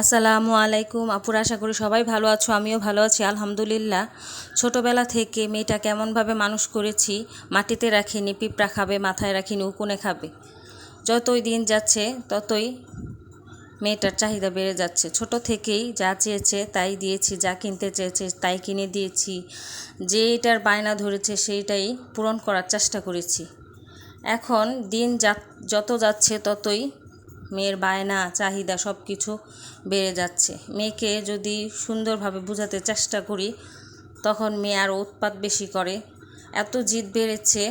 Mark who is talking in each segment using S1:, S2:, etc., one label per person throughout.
S1: আসসালামু আলাইকুম। আপুর, আশা করি সবাই ভালো আছো, আমিও ভালো আছি, আলহামদুলিল্লাহ। ছোটোবেলা থেকে মেয়েটা কেমনভাবে মানুষ করেছি, মাটিতে রাখিনি, পিঁপড়া খাবে, মাথায় রাখিনি, উকুনে খাবে। যতই দিন যাচ্ছে, ততই মেয়েটার চাহিদা বেড়ে যাচ্ছে। ছোট থেকেই যা চেয়েছে তাই দিয়েছি, যা কিনতে চেয়েছে তাই কিনে দিয়েছি। যে এটার বায়না ধরেছে সেইটাই পূরণ করার চেষ্টা করেছি। এখন দিন যত যাচ্ছে ততই মেয়ের বায়না, চাহিদা সব কিছু বেড়ে যাচ্ছে। মেয়েকে যদি সুন্দরভাবে বোঝাতে চেষ্টা করি, তখন মেয়ে আরও উৎপাত বেশি করে। এত জিদ বেড়েছে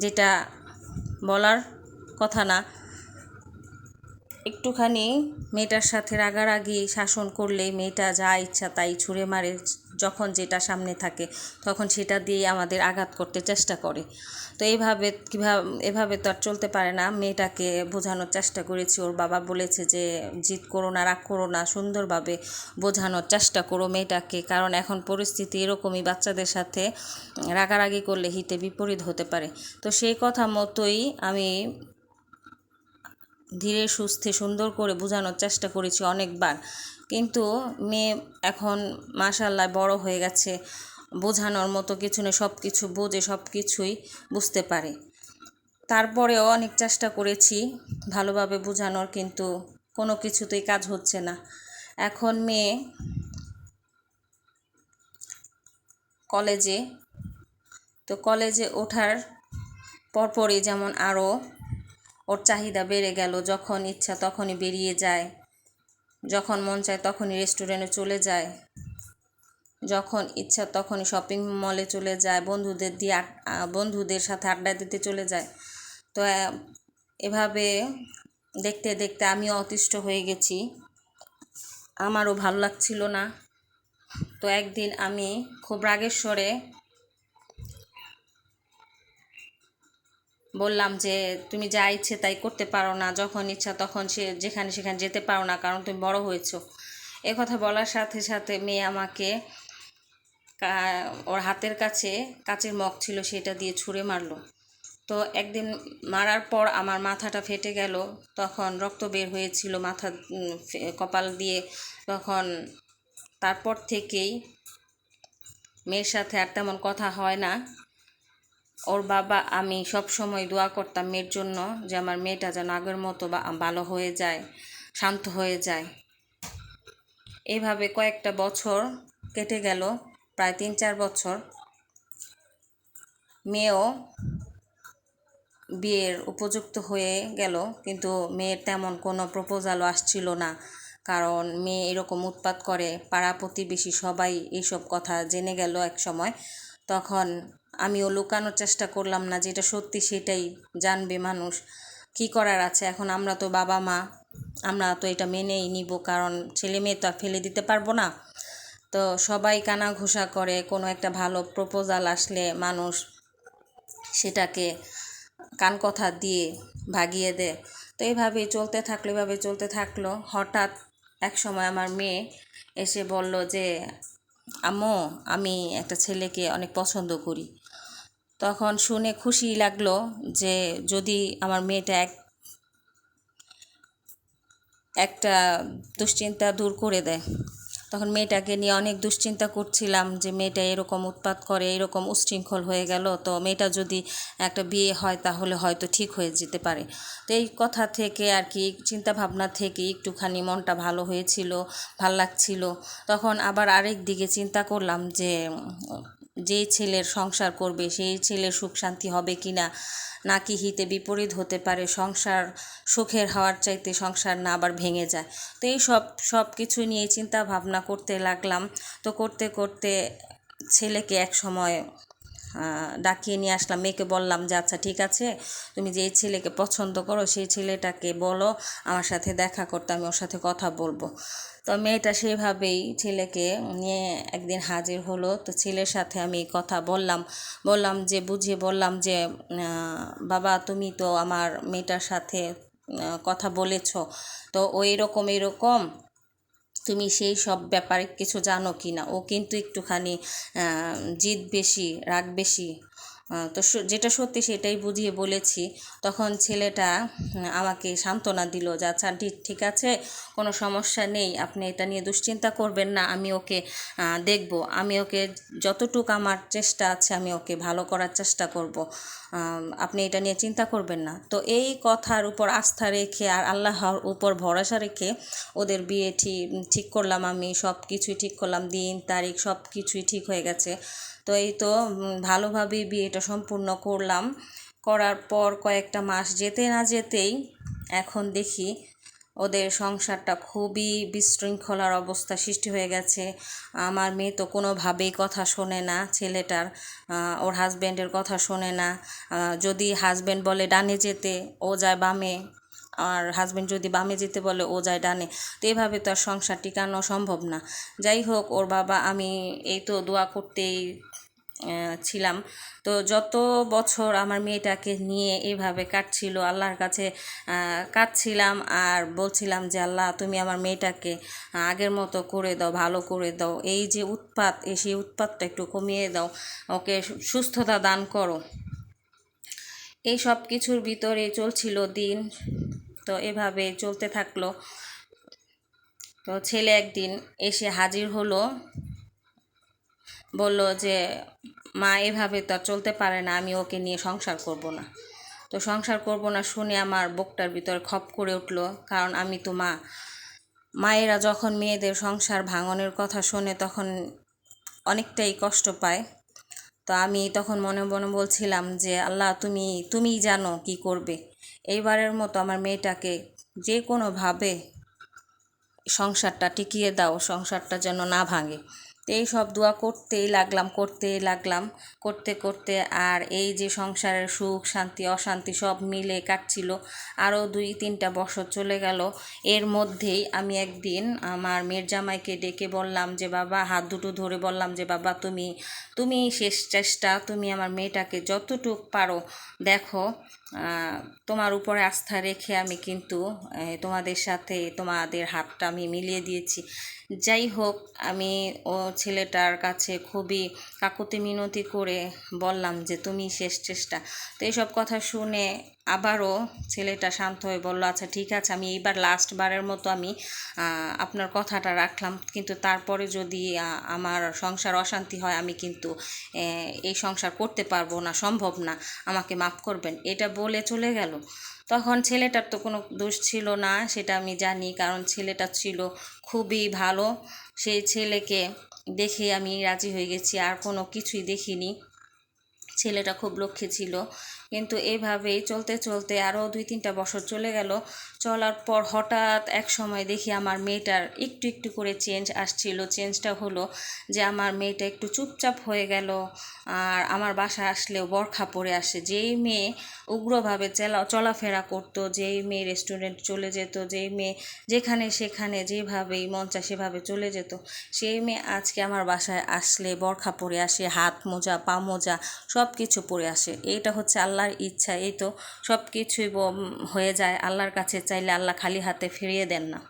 S1: যেটা বলার কথা না। একটুখানি মেয়েটার সাথে রাগারাগি শাসন করলে মেয়েটা যা ইচ্ছা তাই ছুঁড়ে মারে যখন যেটা সামনে থাকে, তখন সেটা দিয়ে আমাদের আঘাত করতে চেষ্টা করে। তো এইভাবে কীভাবে, এভাবে তো আর চলতে পারে না। মেয়েটাকে বোঝানোর চেষ্টা করেছি। ওর বাবা বলেছে যে, জিদ করো না, রাগ করো না, সুন্দরভাবে বোঝানোর চেষ্টা করো মেয়েটাকে। কারণ এখন পরিস্থিতি এরকমই, বাচ্চাদের সাথে রাগারাগি করলে হিতে বিপরীত হতে পারে। তো সেই কথা মতোই আমি ধীরে সুস্থে সুন্দর করে বোঝানোর চেষ্টা করেছি অনেকবার। কিন্তু মেয়ে এখন মাশাল্লাহ বড় হয়ে গেছে, বোঝানোর মতো কিছু নেই সব কিছু বোঝে সব কিছুই বুঝতে পারে। তারপরেও অনেক চেষ্টা করেছি ভালোভাবে বোঝানোর, কিন্তু কোনো কিছুতেই কাজ হচ্ছে না। এখন মেয়ে কলেজে, তো কলেজে ওঠার পরপরই যেমন আরও ওর চাহিদা বেড়ে গেল, যখন ইচ্ছা তখনই বেরিয়ে যায়। যখন মন চায় তখনই রেস্টুরেন্টে চলে যায়। যখন ইচ্ছা তখনই শপিং মলে চলে যায়, বন্ধুদের দিয়ে বন্ধুদের সাথে আড্ডা দিতে চলে যায়। তো এভাবে দেখতে দেখতে আমিও অতিষ্ঠ হয়ে গেছি। আমারও ভালো লাগছিল না। তো একদিন আমি খুব রাগের স্বরে বললাম যে তুমি যা ইচ্ছে তাই করতে পারো না, যখন ইচ্ছা তখন সে যেখানে সেখানে যেতে পারো না, কারণ তুমি বড় হয়েছো। এ কথা বলার সাথে সাথে মেয়ে আমাকে ওর হাতের কাছে কাচের মগ ছিল সেটা দিয়ে ছুঁড়ে মারলো। তো একদিন মারার পর আমার মাথাটা ফেটে গেল, তখন রক্ত বের হয়েছিল মাথা কপাল দিয়ে। তখন তারপর থেকেই মেয়ের সাথে আর তেমন কথা হয় না। ওর বাবা, আমি সব সময় দোয়া করতাম মেয়ের জন্য যে আমার মেয়েটা যেন আগের মতো ভালো হয়ে যায়, শান্ত হয়ে যায়। এইভাবে কয়েকটা বছর কেটে গেল, প্রায় তিন চার বছর। মেয়েও বিয়ের উপযুক্ত হয়ে গেল, কিন্তু মেয়ের তেমন কোনো প্রপোজালও আসছিল না। কারণ মেয়ে এরকম উৎপাত করে, পাড়া প্রতিবেশী সবাই এইসব কথা জেনে গেল এক সময় তখন আমিও লুকানোর চেষ্টা করলাম না যেটা সত্যি সেটাই জানবে মানুষ। কি করার আছে? এখন আমরা তো বাবা মা। আমরা তো এটা মেনেই নিব, কারণ ছেলে মেয়ে তো ফেলে দিতে পারব না। তো সবাই কানা ঘোষা করে, কোনো একটা ভালো প্রপোজাল আসলে মানুষ সেটাকে কান কথা দিয়ে ভাগিয়ে দেয়। তো এইভাবেই চলতে থাকল, এভাবে চলতে থাকল। হঠাৎ এক সময় আমার মেয়ে এসে বলল যে, আম্মু, আমি একটা ছেলেকে অনেক পছন্দ করি। তখন শুনে খুশি লাগল যে যদি আমার মেয়েটা এক একটা দুশ্চিন্তা দূর করে দেয়। তখন মেয়েটাকে নিয়ে অনেক দুশ্চিন্তা করছিলাম যে মেয়েটা এরকম উৎপাত করে, এরকম উচ্ছৃঙ্খল হয়ে গেল। তো মেয়েটা যদি একটা বিয়ে হয় তাহলে হয়তো ঠিক হয়ে যেতে পারে। তো এই কথা থেকে আর কি চিন্তা ভাবনা থেকে একটুখানি মনটা ভালো হয়েছিল, ভালো লাগছিল। তখন আবার আরেক দিকে চিন্তা করলাম যে যেই ছেলের সংসার করবে, সেই ছেলের সুখ শান্তি হবে কি না? নাকি হিতে বিপরীত হতে পারে, সংসার সুখের হওয়ার চাইতে সংসার না আবার ভেঙে যায়? তো এই সব সব কিছু নিয়ে চিন্তা ভাবনা করতে লাগলাম। তো করতে করতে ছেলেকে এক সময় ডাকিয়ে নিয়ে আসলাম। মেয়েকে বললাম যে আচ্ছা ঠিক আছে, তুমি যে ছেলেকে পছন্দ করো, সেই ছেলেটাকে বলো, আমার সাথে দেখা করতে, আমি ওর সাথে কথা বলব। তো মেয়েটা সেভাবেই ছেলেকে নিয়ে একদিন হাজির হলো। তো ছেলের সাথে আমি কথা বললাম। বললাম যে, বুঝিয়ে বললাম যে বাবা, তুমি তো আমার মেয়েটার সাথে কথা বলেছ। তো ওই রকম এরকম তুমি সেই সব ব্যাপারে কিছু জানো কি না ও কিন্তু একটুখানি জিদ বেশি, রাগ বেশি। তো যেটা সত্যি সেটাই বুঝিয়ে বলেছি। তখন ছেলেটা আমাকে সান্ত্বনা দিল যে আচ্ছা ঠিক আছে, কোনো সমস্যা নেই, আপনি এটা নিয়ে দুশ্চিন্তা করবেন না, আমি ওকে দেখব। আমি ওকে যতটুকু আমার চেষ্টা আছে, আমি ওকে ভালো করার চেষ্টা করব। আপনি এটা নিয়ে চিন্তা করবেন না। তো এই কথার উপর আস্থা রেখে আর আল্লাহর উপর ভরসা রেখে ওদের বিয়ে ঠিক ঠিক করলাম আমি সব কিছুই ঠিক করলাম, দিন, তারিখ সব কিছুই ঠিক হয়ে গেছে। তো এই তো ভালোভাবেই বিয়েটা সম্পূর্ণ করলাম। করার পর কয়েকটা মাস যেতে না যেতেই এখন দেখি ওদের সংসারটা খুবই বিশৃঙ্খলার অবস্থা সৃষ্টি হয়ে গেছে। আমার মেয়ে তো কোনোভাবেই কথা শোনে না, ছেলেটার ওর হাজব্যান্ডের কথা শোনে না। যদি হাজব্যান্ড বলে ডানে যেতে, ও যায় বামে, আর হাজব্যান্ড যদি বামে যেতে বলে, ও যায় ডানে। তো এভাবে তো আর সংসার টিকানো সম্ভব না। যাই হোক, ওর বাবা, আমি এই তো দোয়া করতেই ছিলাম। তো যত বছর আমার মেয়েটাকে নিয়ে এভাবে কাটছিল, আল্লাহর কাছে কাটছিলাম আর বলছিলাম যে, আল্লাহ, তুমি আমার মেয়েটাকে আগের মতো করে দাও, ভালো করে দাও। এই যে উৎপাত, এই সেই উৎপাতটা একটু কমিয়ে দাও। ওকে সুস্থতা দান করো। এই সব কিছুর ভিতরে চলছিল দিন। তো এভাবে চলতে থাকল। তো ছেলে একদিন এসে হাজির হলো। বলল যে, মা এভাবে তো চলতে পারে না, আমি ওকে নিয়ে সংসার করব না। তো সংসার করব না শুনে আমার বুকটার ভিতরে খপ করে উঠল, কারণ আমি তো মা। মায়েরা যখন মেয়েদের সংসার ভাঙনের কথা শোনে, তখন অনেকটাই কষ্ট পায়। তো আমি তখন মনে মনে বলছিলাম যে, আল্লাহ, তুমি, তুমিই জানো কি করবে। এইবারের মতো আমার মেয়েটাকে যে কোনোভাবে সংসারটা টিকিয়ে দাও, সংসারটা যেন না ভাঙে। তো এই সব দোয়া করতেই লাগলাম করতেই লাগলাম, করতে করতে আর এই যে সংসারের সুখ, শান্তি, অশান্তি সব মিলে কাটছিল। আরও দুই, তিনটা বছর চলে গেল। এর মধ্যেই আমি একদিন আমার মেয়ের জামাইকে ডেকে বললাম যে, বাবা, হাত দুটো ধরে বললাম যে, বাবা, তুমি তুমি শেষ চেষ্টা, তুমি আমার মেয়েটাকে যতটুক পারো, দেখো। তোমার উপরে আস্থা রেখে আমি কিন্তু তোমাদের সাথে তোমাদের হাতটা আমি মিলিয়ে দিয়েছি। যাই হোক, আমি ও ছেলেটার কাছে খুবই কাকুতি মিনতি করে বললাম যে, তুমি শেষ চেষ্টা। তো এইসব কথা শুনে আবারও ছেলেটা শান্ত হয়ে বলল আচ্ছা ঠিক আছে, আমি এইবার লাস্ট বারের মতো আমি আপনার কথাটা রাখলাম। কিন্তু তারপরে যদি আমার সংসার অশান্তি হয়, আমি কিন্তু এই সংসার করতে পারব না, সম্ভব না। আমাকে মাফ করবেন। এটা বলে চলে গেল। তখন ছেলেটার তো কোনো দোষ ছিল না, সেটা আমি জানি, কারণ ছেলেটা ছিল খুবই ভালো। সেই ছেলেকে দেখে আমি রাজি হয়ে গেছি, আর কোনো কিছুই দেখিনি। ছেলেটা খুব লক্ষ্মী ছিল। কিন্তু এভাবেই চলতে চলতে আরও দুই তিনটা বছর চলে গেল। চলার পর হঠাৎ এক সময় দেখি আমার মেয়েটার একটু একটু করে চেঞ্জ আসছিল। চেঞ্জটা হলো যে আমার মেয়েটা একটু চুপচাপ হয়ে গেল আর আমার বাসা আসলেও বরখা পরে আসে। যেই মেয়ে উগ্রভাবে চলা, চলাফেরা করতো, যেই মেয়ে রেস্টুরেন্ট চলে যেত, যেই মেয়ে যেখানে, সেখানে, যেভাবেই চায় সেভাবে চলে যেত, সেই মেয়ে আজকে আমার বাসায় আসলে বরখা পরে আসে, হাত মোজা, পা মোজা সব কিছু পরে আসে। এইটা হচ্ছে আল্লাহর ইচ্ছা, এই তো সব কিছুই হয়ে যায়। আল্লাহর কাছে চাইলে আল্লাহ খালি হাতে ফিরিয়ে দেন না।